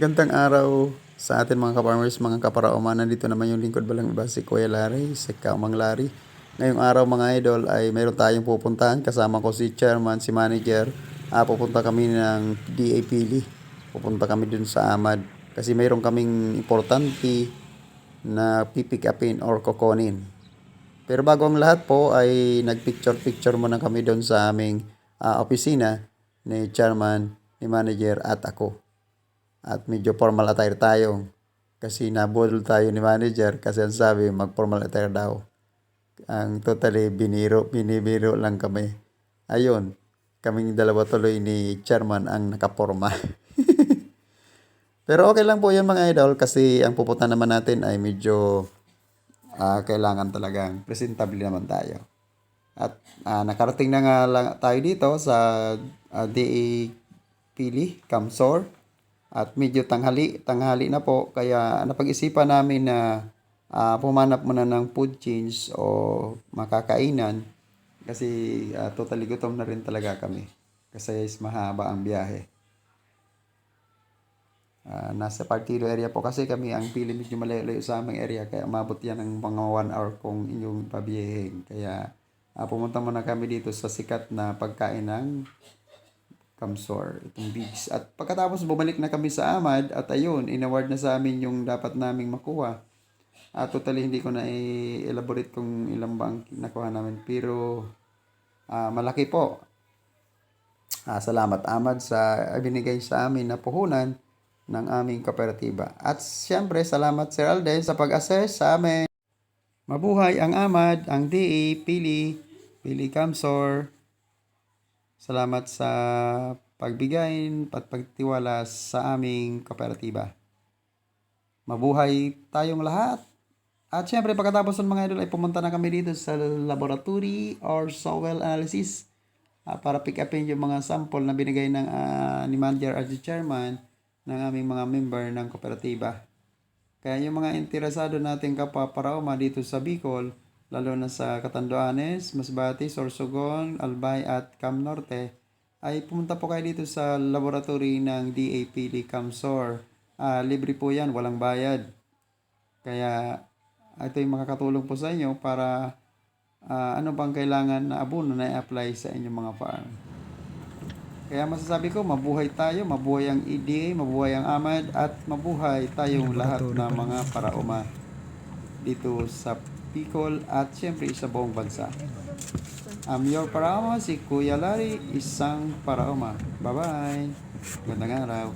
Gandang araw sa atin mga ka-farmers, mga kaparaoma. Nandito naman yung lingkod balang iba si Kuya Larry, si Kaumang Larry. Ngayong araw mga idol ay mayroon tayong pupuntahan. Kasama ko si chairman, si manager. Ah, pupunta kami ng DA Pili. Pupunta kami dun sa Amad. Kasi mayroon kaming importante na pipick upin or kokonin. Pero bago ang lahat po ay nagpicture-picture muna kami doon sa aming ah, opisina ni chairman, ni manager at ako. At medyo formal attire tayo. Kasi nabudol tayo ni manager kasi ang sabi mag-formal attire daw. Ang totally biniro, binibiro lang kami. Ayun, kaming dalawa tuloy ni chairman ang nakaporma. Pero okay lang po yun mga idol kasi ang pupunta naman natin ay medyo ah, kailangan talagang presentable naman tayo. At ah, nakarating na nga lang tayo dito sa ah, DA Pili, Kamsor. At medyo tanghali, tanghali na po. Kaya napag-isipan namin na ah, pumanap muna ng food change o makakainan. Kasi ah, totally gutom na rin talaga kami. Kasi is mahaba ang biyahe. Ah, nasa Partido area po kasi kami ang pili medyo malayo-layo sa aming area kaya umabot yan ng mga 1 hour kung inyong pabiyahin. Kaya ah, pumunta muna kami dito sa sikat na pagkain ng Kamsor, itong Bigs. At pagkatapos bumalik na kami sa Amad at ayun, inaward na sa amin yung dapat naming makuha. At totally hindi ko na i-elaborate kung ilang ba ang nakuha namin pero ah, malaki po. Ah, salamat Amad sa binigay sa amin na puhunan ng aming kooperatiba. At siyempre, salamat Sir Alden sa pag-assess sa amin. Mabuhay ang Amad, ang DA, Pili, Pili Kamsor. Salamat sa pagbigay at pagtiwala sa aming kooperatiba. Mabuhay tayong lahat. At syempre, pagkatapos ng mga idol ay pumunta na kami dito sa laboratory or soil analysis ah, para pick upin yung mga sample na binigay ng ah, ni manager at chairman ng aming mga member ng kooperatiba. Kaya yung mga interesado nating kapwa paraoma dito sa Bicol, lalo na sa Catanduanes, Masbate, Sorsogon, Albay at Cam Norte, ay pumunta po kayo dito sa laboratory ng DAPD Camsor. Ah, libre po yan, walang bayad. Kaya ito yung makakatulong po sa inyo para ah, ano bang kailangan na abono na i-apply sa inyong mga farm. Kaya masasabi ko, mabuhay tayo, mabuhay ang EDA, mabuhay ang AMAD, at mabuhay tayong lahat ng mga parauma dito sa Bicol at siyempre sa buong bansa. I'm your parauma, si Kuya Larry, isang parauma. Bye-bye! Gandang araw!